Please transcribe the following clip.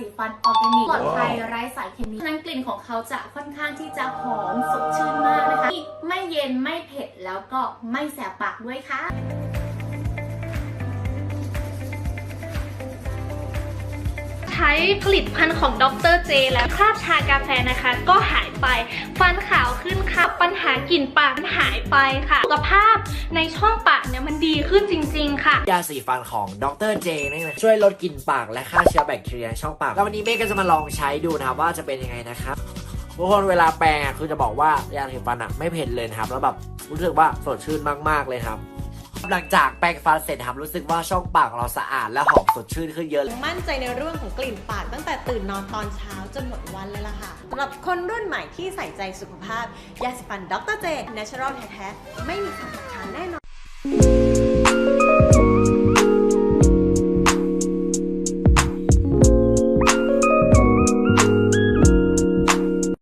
มีปลอดภัยไร้สารเคมีฉะนั้นกลิ่นของเขาจะค่อนข้างที่จะหอมสดชื่นมากนะคะที่ไม่เย็นไม่เผ็ดแล้วก็ไม่แสบปากด้วยค่ะใช้ผลิตภัณฑ์ของดรเจ แล้วคราบชากาแฟนะคะ ก็หายไปฟันขาวขึ้นค่ะ ปัญหากลิ่นปากหายไปค่ะสุขภาพในช่องปากเนี่ยมันดีขึ้นจริง ๆ ค่ะ ยาสีฟันของดรเจนี่นะช่วยลดกลิ่นปากและฆ่าเชื้อแบคทีเรียในช่องปาก แล้ววันนี้เมฆก็จะมาลองใช้ดูนะครับว่าจะเป็นยังไงนะครับทุกคนเวลาแปรงคือจะบอกว่ายาสีฟันอะไม่เผ็ดเลยนะครับ แล้วแบบรู้สึกว่าสดชื่นมากๆเลยครับ หลังจากแปรงฟันเสร็จครับรู้สึกว่าช่องปากเราสะอาดและหอมสดชื่นขึ้นเยอะเลย มั่นใจในเรื่องของกลิ่นปากตั้งแต่ตื่นนอนตอนเช้าจนหมดวันเลยล่ะค่ะสำหรับคนรุ่นใหม่ที่ใส่ใจสุขภาพยาสีฟันดรเจ Natural แท้ๆไม่มีสาร